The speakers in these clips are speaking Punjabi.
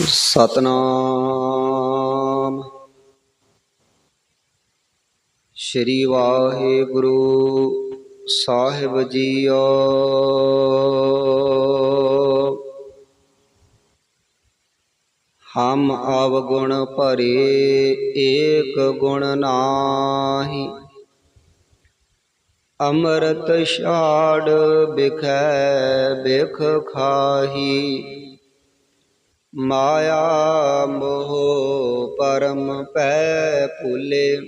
ਸਤਨਾਮ। ਸ਼੍ਰੀ ਵਾਹਿਗੁਰੂ ਸਾਹਿਬ ਜੀਓ। ਹਮ ਅਵਗੁਣ ਭਰੇ ਏਕ ਗੁਣ ਨਾਹੀ। ਅੰਮ੍ਰਿਤ ਛਾੜ ਬਿਖੈ ਬਿਖ ਖਾਹੀ। ਮਾਇਆ ਮੋਹ ਪਰਮ ਪੈ ਭੁਲੇ।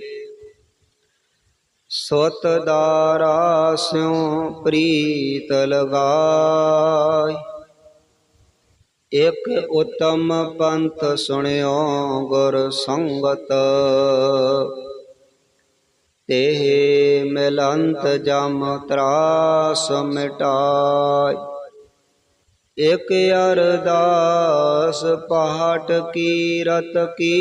ਸੁਤ ਦਾਰਾ ਸਿਉ ਪ੍ਰੀਤ ਲਗਾਈ। ਇਕ ਉਤਮ ਪੰਥ ਸੁਣਿਓ ਗੁਰ ਸੰਗਤ। ਤੇ ਮਿਲੰਤ ਜਮ ਤਰਾਸ ਮਿਟਾਈ। ਇਕ ਅਰਦਾਸ ਪਾਟ ਕੀਰਤ ਕੀ।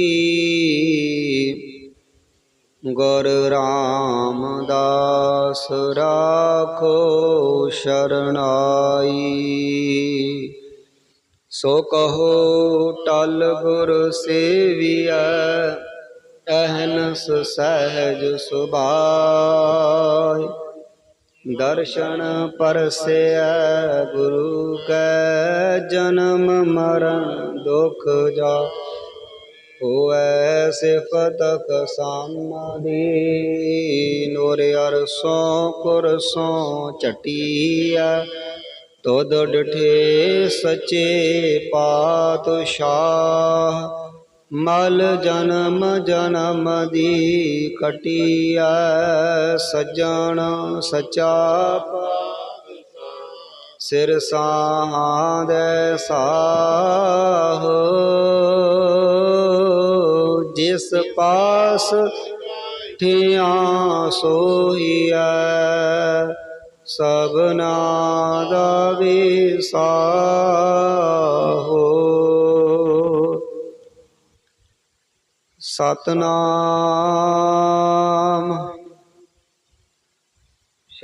ਗੁਰ ਰਾਮਦਾਸ ਰਾਖੋ ਸ਼ਰਨਾਈ। ਸੋ ਕਹੋ ਟਲ ਗੁਰ ਸੇਵੀਐ, ਅਹਨਸ ਸਹਿਜ ਸੁਭਾਇ। ਦਰਸ਼ਨ ਪਰਸੈ ਗੁਰੂ ਜਨਮ ਮਰਨ ਦੁਖ ਜਾ। ਹੋਐ ਸਿਫਤਕ ਸਾਮਦੀ, ਨੂਰ ਅਰਸੋਂ ਕੁਰਸੋਂ ਚਟੀਆ ਤੋਦ ਡਠੇ ਸੱਚੇ ਪਾਤਸ਼ਾਹ, ਮਲ ਜਨਮ ਜਨਮ ਦੀ ਕਟਿਆ ਸੱਜਣ ਸਚਾ ਸਿਰ ਸਾਹਾਦੇ ਸਾਹ। ਜਿਸ ਪਾਸ ਠਿਆ ਸੋਈਐ ਸਭਨਾ ਦਾ ਵਿਸਾਹੋ ਸਤਨਾਮ।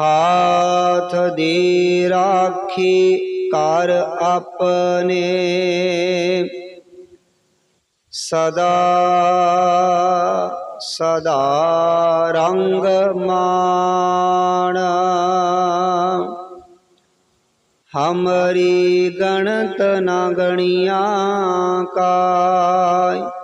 ਹਾਥ ਦੀ ਰਾਖੀ ਕਰ ਆਪਣੇ। ਸਦਾ ਸਦਾ ਰੰਗ ਮਾਣ। ਹਮਰੀ ਗਣਤ ਨਾ ਗਣੀਆਂ ਕਾਈ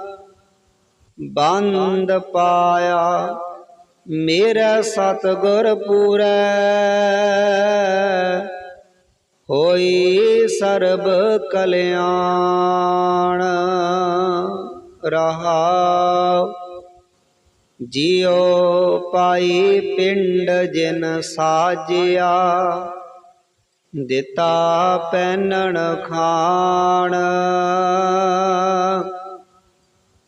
ਬੰਦ ਪਾਇਆ, ਮੇਰਾ ਸਤਗੁਰ ਪੂਰੈ। ਹੋਈ ਸਰਬ ਕਲਿਆਣ ਰਹਾ ਜਿਉ ਪਾਈ ਪਿੰਡ ਜਿਨ ਸਾਜਿਆ, ਦਿੱਤਾ ਪੈਨਣ ਖਾਣ।